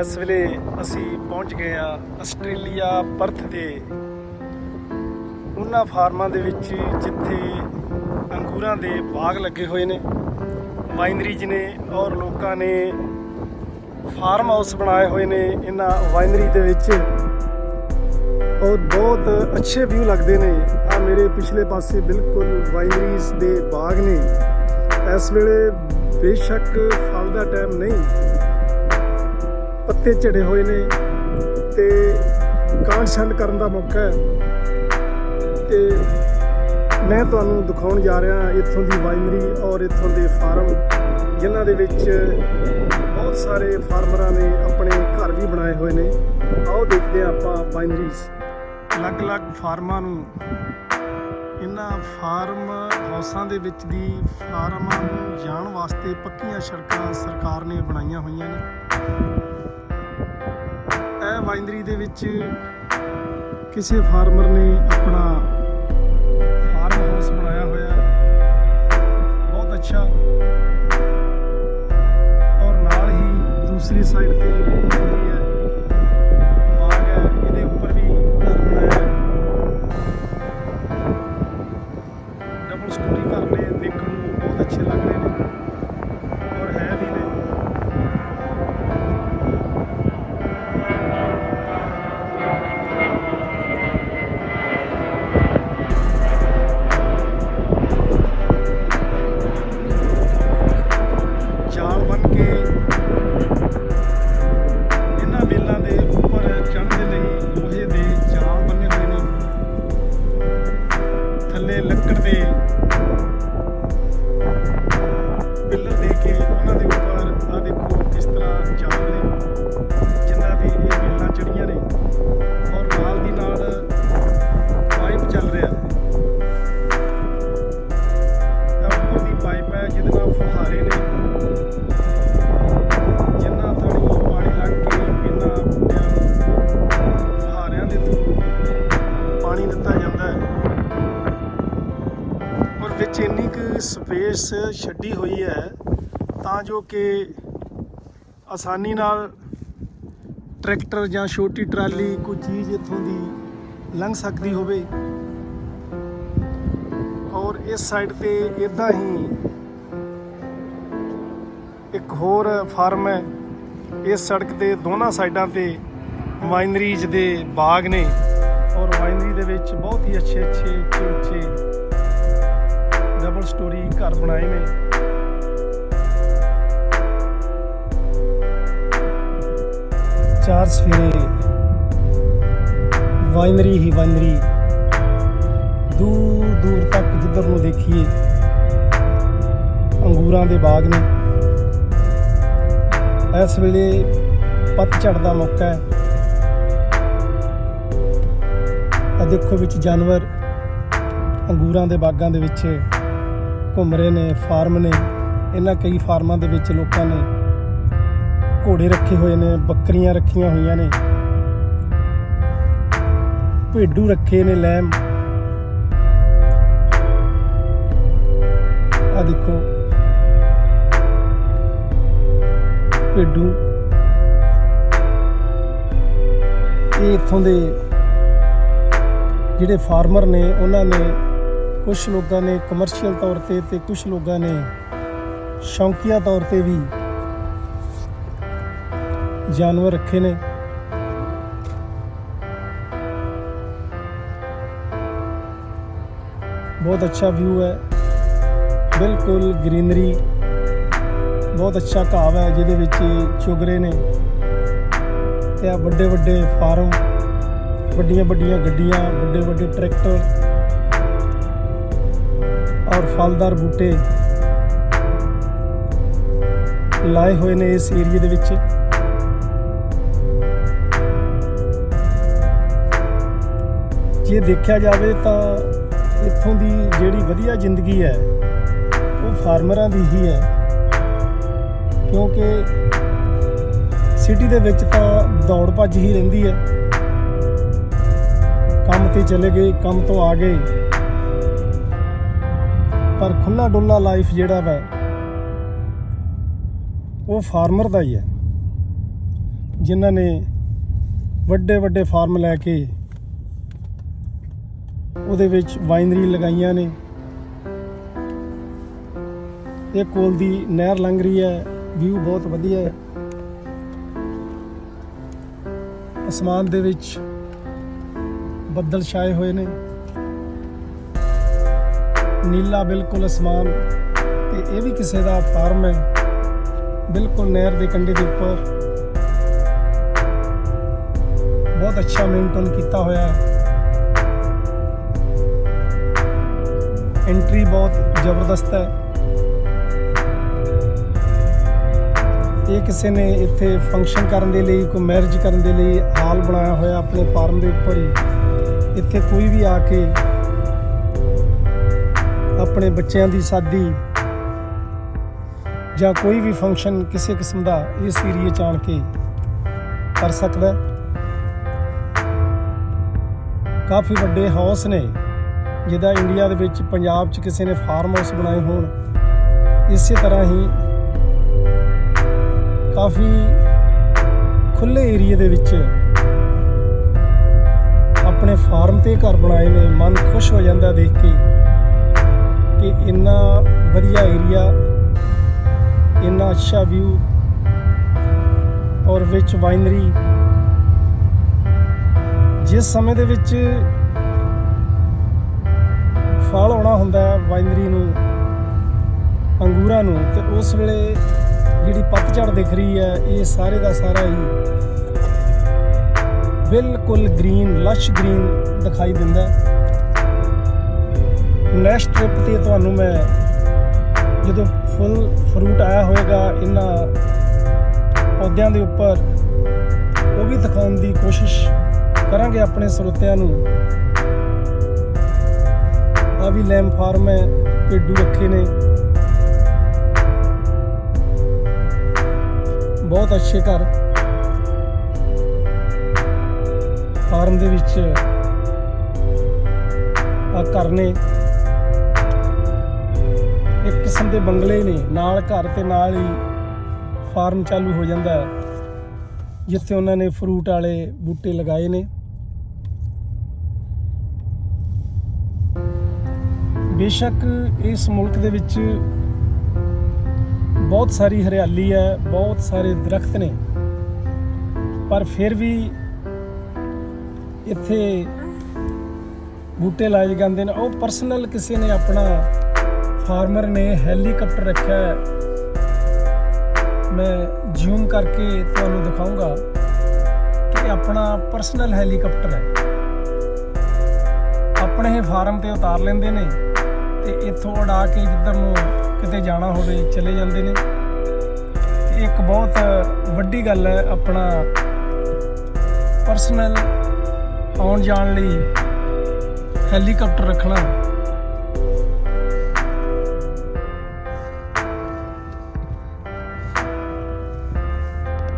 ਇਸ ਵੇਲੇ ਅਸੀਂ ਪਹੁੰਚ ਗਏ ਆ ਆਸਟ੍ਰੇਲੀਆ ਪਰਥ ਦੇ ਉਹਨਾਂ ਫਾਰਮਾਂ ਦੇ ਵਿੱਚ ਜਿੱਥੇ ਅੰਗੂਰਾਂ ਦੇ ਬਾਗ ਲੱਗੇ ਹੋਏ ਨੇ। ਵਾਈਨਰੀਜ਼ ਨੇ ਔਰ ਲੋਕਾਂ ਨੇ ਫਾਰਮ ਹਾਊਸ ਬਣਾਏ ਹੋਏ ਨੇ ਇਹਨਾਂ ਵਾਈਨਰੀ ਦੇ ਵਿੱਚ। ਔਰ ਬਹੁਤ ਅੱਛੇ ਵਿਊ ਲੱਗਦੇ ਨੇ। ਆ ਮੇਰੇ ਪਿਛਲੇ ਪਾਸੇ ਬਿਲਕੁਲ ਵਾਈਨਰੀਜ਼ ਦੇ ਬਾਗ ਨੇ। ਇਸ ਵੇਲੇ ਬੇਸ਼ੱਕ ਫਲ ਦਾ ਟਾਈਮ ਨਹੀਂ। ਪੱਤੇ ਝੜੇ ਹੋਏ ਨੇ ਤੇ ਕਾਂਡ ਛੰਡ ਕਰਨ ਦਾ ਮੌਕਾ ਹੈ। ਤੇ ਮੈਂ ਤੁਹਾਨੂੰ ਦਿਖਾਉਣ ਜਾ ਰਿਹਾ ਇੱਥੋਂ ਦੀ ਵਾਈਨਰੀ ਔਰ ਇੱਥੋਂ ਦੇ ਫਾਰਮ, ਜਿਨ੍ਹਾਂ ਦੇ ਵਿੱਚ ਬਹੁਤ ਸਾਰੇ ਫਾਰਮਰਾਂ ਨੇ ਆਪਣੇ ਘਰ ਵੀ ਬਣਾਏ ਹੋਏ ਨੇ। ਆਓ ਦੇਖਦੇ ਹਾਂ ਆਪਾਂ ਵਾਈਨਰੀਜ਼। ਅਲੱਗ-ਅਲੱਗ ਫਾਰਮਾਂ ਨੂੰ, ਇਹਨਾਂ ਫਾਰਮ ਹਾਊਸਾਂ ਦੇ ਵਿੱਚ ਦੀ ਫਾਰਮਾਂ ਨੂੰ ਜਾਣ ਵਾਸਤੇ ਪੱਕੀਆਂ ਸੜਕਾਂ ਸਰਕਾਰ ਨੇ ਬਣਾਈਆਂ ਹੋਈਆਂ ਨੇ। ਇਹ ਵਾਈਨਰੀ ਦੇ ਵਿੱਚ ਕਿਸੇ ਫਾਰਮਰ ਨੇ ਆਪਣਾ ਫਾਰਮ ਹਾਊਸ ਬਣਾਇਆ ਹੋਇਆ ਹੈ। ਬਹੁਤ ਅੱਛਾ ਔਰ ਨਾਲ ਹੀ ਦੂਸਰੀ ਸਾਈਡ ਤੇ ਹੈ ਕੁ ਛੱਡੀ ਹੋਈ ਹੈ, ਤਾਂ ਜੋ ਕਿ ਆਸਾਨੀ ਨਾਲ ਟਰੈਕਟਰ ਜਾਂ ਛੋਟੀ ਟਰਾਲੀ ਕੋਈ ਚੀਜ਼ ਇੱਥੋਂ ਦੀ ਲੰਘ ਸਕਦੀ ਹੋਵੇ। ਔਰ ਇਸ ਸਾਈਡ ਤੇ ਇਦਾਂ ਹੀ ਇੱਕ ਹੋਰ ਫਾਰਮ ਹੈ। ਇਸ ਸੜਕ ਦੇ ਦੋਨਾਂ ਸਾਈਡਾਂ ਤੇ ਵਾਈਨਰੀਜ਼ ਦੇ ਬਾਗ ਨੇ। ਔਰ ਵਾਈਨਰੀ ਦੇ ਵਿੱਚ ਬਹੁਤ ਹੀ ਅੱਛੇ ਅੱਛੇ ਉੱਚੇ ਉੱਚੇ ਡਬਲ ਸਟੋਰੀ ਘਰ ਬਣਾਏ ਨੇ। ਚਾਰ ਸਫੇਰੇ ਵਾਈਨਰੀ ਹੀ ਵਾਈਨਰੀ, ਦੂਰ ਦੂਰ ਤੱਕ ਜਿੱਧਰ ਨੂੰ ਦੇਖੀਏ, ਅੰਗੂਰਾਂ ਦੇ ਬਾਗ ਨੇ। ਇਸ ਵੇਲੇ ਪਤਝੜ ਦਾ ਮੌਕਾ ਹੈ। ਆ ਦੇਖੋ ਵਿੱਚ ਜਾਨਵਰ ਅੰਗੂਰਾਂ ਦੇ ਬਾਗਾਂ ਦੇ ਵਿੱਚ। ਘੁੰਮ ਰਹੇ ਨੇ ਫਾਰਮ ਨੇ, ਇਹਨਾਂ ਕਈ ਫਾਰਮਾਂ ਦੇ ਵਿੱਚ ਲੋਕਾਂ ਨੇ ਘੋੜੇ ਰੱਖੇ ਹੋਏ ਨੇ, ਬੱਕਰੀਆਂ ਰੱਖੀਆਂ ਹੋਈਆਂ ਨੇ। ਭੇਡੂ ਰੱਖੇ ਨੇ ਲੈਮ। ਆ ਦੇਖੋ। ਭੇਡੂ। ਇਹ ਇੱਥੋਂ ਦੇ ਜਿਹੜੇ ਫਾਰਮਰ ਨੇ, ਉਹਨਾਂ ਨੇ ਕੁਝ ਲੋਕਾਂ ਨੇ ਕਮਰਸ਼ੀਅਲ ਤੌਰ ਤੇ ਤੇ ਕੁਝ ਲੋਕਾਂ ਨੇ ਸ਼ੌਂਕੀਆ ਤੌਰ ਤੇ ਵੀ ਜਾਨਵਰ ਰੱਖੇ ਨੇ। ਬਹੁਤ ਅੱਛਾ ਵਿਊ ਹੈ। ਬਿਲਕੁਲ ਗ੍ਰੀਨਰੀ ਬਹੁਤ ਅੱਛਾ ਘਾਹ ਹੈ ਜਿਹਦੇ ਵਿੱਚ ਚੁਗਰੇ ਨੇ। ਤੇ ਆ ਵੱਡੇ ਵੱਡੇ ਫਾਰਮ ਵੱਡੀਆਂ ਵੱਡੀਆਂ ਗੱਡੀਆਂ ਵੱਡੇ ਵੱਡੇ ਟਰੈਕਟਰ। ਔਰ ਫਲਦਾਰ ਬੂਟੇ ਲਾਏ ਹੋਏ ਨੇ ਇਸ ਏਰੀਏ ਦੇ ਵਿੱਚ। ਜੇ ਦੇਖਿਆ ਜਾਵੇ ਤਾਂ ਇੱਥੋਂ ਦੀ ਜਿਹੜੀ ਵਧੀਆ ਜ਼ਿੰਦਗੀ ਹੈ, ਉਹ ਫਾਰਮਰਾਂ ਦੀ ਹੀ ਹੈ। ਕਿਉਂਕਿ ਸਿਟੀ ਦੇ ਵਿੱਚ ਤਾਂ ਦੌੜ ਭੱਜ ਹੀ ਰਹਿੰਦੀ ਹੈ। ਕੰਮ ਤੇ ਚਲੇ ਗਏ, ਕੰਮ ਤੋਂ ਆ ਗਏ। ਪਰ ਖੁੱਲਾ ਡੁੱਲਾ ਲਾਈਫ ਜਿਹੜਾ ਵਾ, ਉਹ ਫਾਰਮਰ ਦਾ ਹੀ ਹੈ। ਜਿਨ੍ਹਾਂ ਨੇ ਵੱਡੇ ਵੱਡੇ ਫਾਰਮ ਲੈ ਕੇ ਉਹਦੇ ਵਿੱਚ ਵਾਈਨਰੀ ਲਗਾਈਆਂ ਨੇ। ਇਹ ਕੋਲ ਦੀ ਨਹਿਰ ਲੰਘ ਰਹੀ ਹੈ ਵਿਊ ਬਹੁਤ ਵਧੀਆ ਹੈ। ਅਸਮਾਨ ਦੇ ਵਿੱਚ ਬੱਦਲ ਛਾਏ ਹੋਏ ਨੇ। ਨੀਲਾ ਬਿਲਕੁਲ ਅਸਮਾਨ ਤੇ ਇਹ ਵੀ ਕਿਸੇ ਦਾ ਫਾਰਮ ਹੈ। ਬਿਲਕੁਲ ਨਹਿਰ ਦੇ ਕੰਢੇ ਦੇ ਉੱਪਰ। ਬਹੁਤ ਅੱਛਾ ਮੇਨਟੇਨ ਕੀਤਾ ਹੋਇਆ ਹੈ। ਐਂਟਰੀ ਬਹੁਤ ਜ਼ਬਰਦਸਤ ਹੈ। ਇਹ ਕਿਸੇ ਨੇ ਇੱਥੇ ਫੰਕਸ਼ਨ ਕਰਨ ਦੇ ਲਈ, ਕੋਈ ਮੈਰਿਜ ਕਰਨ ਦੇ ਲਈ ਹਾਲ ਬਣਾਇਆ ਹੋਇਆ ਆਪਣੇ ਫਾਰਮ ਦੇ ਉੱਪਰ ਹੀ। ਇੱਥੇ ਕੋਈ ਵੀ ਆ ਕੇ ਆਪਣੇ ਬੱਚਿਆਂ ਦੀ ਸ਼ਾਦੀ ਜਾਂ ਕੋਈ ਵੀ ਫੰਕਸ਼ਨ ਕਿਸੇ ਕਿਸਮ ਦਾ ਇਸ ਏਰੀਏ ਚ ਆਣ ਕੇ ਕਰ ਸਕਦਾ ਕਾਫੀ ਵੱਡੇ ਹਾਊਸ ਨੇ, ਜਿਹਦਾ ਇੰਡੀਆ ਦੇ ਵਿੱਚ ਪੰਜਾਬ 'ਚ ਕਿਸੇ ਨੇ ਫਾਰਮ ਹਾਊਸ ਬਣਾਏ ਹੋਣ, ਇਸੇ ਤਰ੍ਹਾਂ ਹੀ ਕਾਫੀ ਖੁੱਲੇ ਏਰੀਏ ਦੇ ਵਿੱਚ ਆਪਣੇ ਫਾਰਮ ਤੇ ਘਰ ਬਣਾਏ ਨੇ, ਮਨ ਖੁਸ਼ ਹੋ ਜਾਂਦਾ ਦੇਖ ਕੇ। ਕਿ ਇੰਨਾ ਵਧੀਆ ਏਰੀਆ ਇੰਨਾ ਅੱਛਾ ਵਿਊ ਔਰ ਵਿੱਚ ਵਾਈਨਰੀ ਜਿਸ ਸਮੇਂ ਦੇ ਵਿੱਚ ਫਲ ਆਉਣਾ ਹੁੰਦਾ ਹੈ ਵਾਈਨਰੀ ਨੂੰ, ਅੰਗੂਰਾਂ ਨੂੰ, ਤੇ ਉਸ ਵੇਲੇ ਜਿਹੜੀ ਪਤਝੜ ਦਿਖ ਰਹੀ ਹੈ, ਇਹ ਸਾਰੇ ਦਾ ਸਾਰਾ ਹੀ ਬਿਲਕੁਲ ਗ੍ਰੀਨ ਲਸ਼ ਗ੍ਰੀਨ ਦਿਖਾਈ ਦਿੰਦਾ ਹੈ। ਨੈਕਸਟ ਟ੍ਰਿਪ ਤੇ ਤੁਹਾਨੂੰ ਮੈਂ ਜਦੋਂ ਫੁੱਲ ਫਰੂਟ ਆਇਆ ਹੋਵੇਗਾ ਇਹਨਾਂ ਪੌਦਿਆਂ ਦੇ ਉੱਪਰ, ਉਹ ਵੀ ਦਿਖਾਉਣ ਦੀ ਕੋਸ਼ਿਸ਼ ਕਰਾਂਗੇ ਆਪਣੇ ਸਰੋਤਿਆਂ ਨੂੰ। ਆ ਵੀ ਲੈਮ ਫਾਰਮ ਹੈ ਭੇਡੂ ਰੱਖੇ ਨੇ। ਬਹੁਤ ਅੱਛੇ ਘਰ। ਫਾਰਮ ਦੇ ਵਿੱਚ ਆ ਘਰ ਨੇ। ਇੱਕ ਕਿਸਮ ਦੇ ਬੰਗਲੇ ਨੇ, ਨਾਲ ਘਰ ਤੇ ਨਾਲ ਹੀ ਫਾਰਮ ਚਾਲੂ ਹੋ ਜਾਂਦਾ ਹੈ, ਜਿੱਥੇ ਉਹਨਾਂ ਨੇ ਫਰੂਟ ਵਾਲੇ ਬੂਟੇ ਲਗਾਏ ਨੇ। ਬੇਸ਼ੱਕ ਇਸ ਮੁਲਕ ਦੇ ਵਿੱਚ ਬਹੁਤ ਸਾਰੀ ਹਰਿਆਲੀ ਹੈ, ਬਹੁਤ ਸਾਰੇ ਦਰਖਤ ਨੇ, ਪਰ ਫਿਰ ਵੀ ਇੱਥੇ ਬੂਟੇ ਲਾਏ ਜਾਂਦੇ ਨੇ। ਉਹ ਪਰਸਨਲ ਕਿਸੇ ਨੇ ਆਪਣਾ ਫਾਰਮਰ ਨੇ ਹੈਲੀਕਾਪਟਰ ਰੱਖਿਆ ਹੈ। ਮੈਂ ਜ਼ੂਮ ਕਰਕੇ ਤੁਹਾਨੂੰ ਦਿਖਾਉਂਗਾ ਕਿ ਆਪਣਾ ਪਰਸਨਲ ਹੈਲੀਕਾਪਟਰ ਹੈ। ਆਪਣੇ ਹੀ ਫਾਰਮ ਤੇ ਉਤਾਰ ਲੈਂਦੇ ਨੇ ਤੇ ਇੱਥੋਂ ਉਡਾ ਕੇ ਜਿੱਧਰ ਨੂੰ ਕਿਤੇ ਜਾਣਾ ਹੋਵੇ ਚਲੇ ਜਾਂਦੇ ਨੇ। ਤੇ ਇੱਕ ਬਹੁਤ ਵੱਡੀ ਗੱਲ ਹੈ ਆਪਣਾ ਪਰਸਨਲ ਆਉਣ ਜਾਣ ਲਈ ਹੈਲੀਕਾਪਟਰ ਰੱਖਣਾ।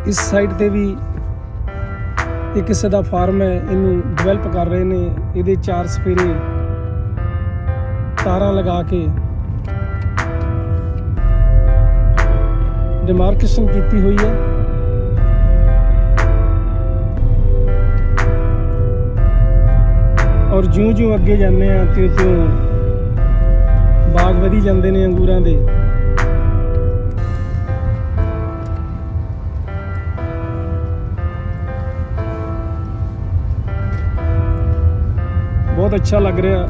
ਇਸ ਸਾਈਡ ਤੇ ਵੀ ਇਹ ਕਿਸੇ ਦਾ ਫਾਰਮ ਹੈ, ਇਹਨੂੰ ਡਿਵੈਲਪ ਕਰ ਰਹੇ ਨੇ, ਇਹਦੇ ਚਾਰ ਸਪੇਰੇ ਤਾਰਾਂ ਲਗਾ ਕੇ ਡਿਮਾਰਕੇਸ਼ਨ ਕੀਤੀ ਹੋਈ ਹੈ। ਔਰ ਜਿਉਂ-ਜਿਉਂ ਅੱਗੇ ਜਾਂਦੇ ਆ ਤੇ ਤਿਉਂ ਬਾਗ ਵਧੀ ਜਾਂਦੇ ਨੇ ਅੰਗੂਰਾਂ ਦੇ। ਬਹੁਤ ਅੱਛਾ ਲੱਗ ਰਿਹਾ,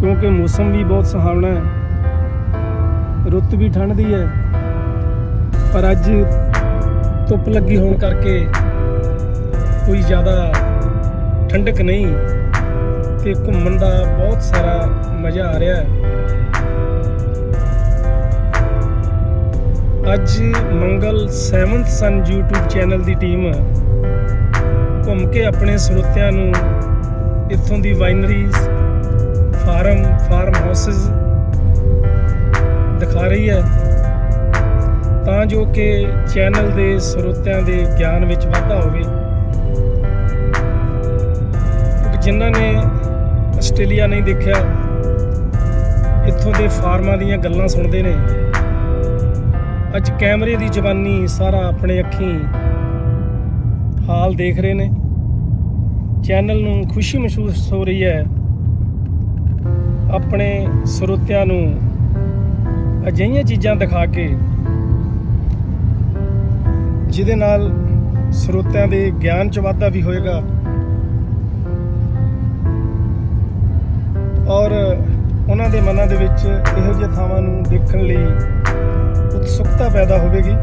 ਕਿਉਂਕਿ ਮੌਸਮ ਵੀ ਬਹੁਤ ਸੁਹਾਵਣਾ ਹੈ। ਰੁੱਤ ਵੀ ਠੰਡ ਦੀ ਹੈ, ਪਰ ਅੱਜ ਧੁੱਪ ਲੱਗੀ ਹੋਣ ਕਰਕੇ ਕੋਈ ਜ਼ਿਆਦਾ ਠੰਡਕ ਨਹੀਂ ਤੇ ਘੁੰਮਣ ਦਾ ਬਹੁਤ ਸਾਰਾ ਮਜ਼ਾ ਆ ਰਿਹਾ ਹੈ। ਅੱਜ ਮੰਗਲ 7th ਸਨ YouTube ਚੈਨਲ ਦੀ ਟੀਮ ਘੁੰਮ ਕੇ ਆਪਣੇ ਸਰੋਤਿਆਂ ਨੂੰ ਇੱਥੋਂ ਦੀ ਵਾਈਨਰੀਜ਼ ਫਾਰਮ ਫਾਰਮ ਹਾਊਸਸ ਦਿਖਾ ਰਹੀ ਹੈ। ਤਾਂ ਜੋ ਕਿ ਚੈਨਲ ਦੇ ਸਰੋਤਿਆਂ ਦੇ ਗਿਆਨ ਵਿੱਚ ਵਾਧਾ ਹੋਵੇ। ਜਿਨ੍ਹਾਂ ਨੇ ਆਸਟ੍ਰੇਲੀਆ ਨਹੀਂ ਦੇਖਿਆ, ਇੱਥੋਂ ਦੇ ਫਾਰਮਾਂ ਦੀਆਂ ਗੱਲਾਂ ਸੁਣਦੇ ਨੇ। ਅੱਜ ਕੈਮਰੇ ਦੀ ਜਵਾਨੀ ਸਾਰਾ ਆਪਣੇ ਅੱਖੀਂ ਹਾਲ ਦੇਖ ਰਹੇ ਨੇ। ਚੈਨਲ ਨੂੰ ਖੁਸ਼ੀ ਮਹਿਸੂਸ ਹੋ ਰਹੀ ਹੈ। ਆਪਣੇ ਸਰੋਤਿਆਂ ਨੂੰ ਅਜਿਹੀਆਂ ਚੀਜ਼ਾਂ ਦਿਖਾ ਕੇ ਜਿਹਦੇ ਨਾਲ ਸਰੋਤਿਆਂ ਦੇ ਗਿਆਨ ਚ ਵਾਧਾ ਵੀ ਹੋਏਗਾ। ਔਰ ਉਹਨਾਂ ਦੇ ਮਨਾਂ ਦੇ ਵਿੱਚ ਇਹੋ ਜਿਹੇ ਥਾਵਾਂ ਨੂੰ ਦੇਖਣ ਲਈ ਉਤਸੁਕਤਾ ਪੈਦਾ ਹੋਵੇਗੀ।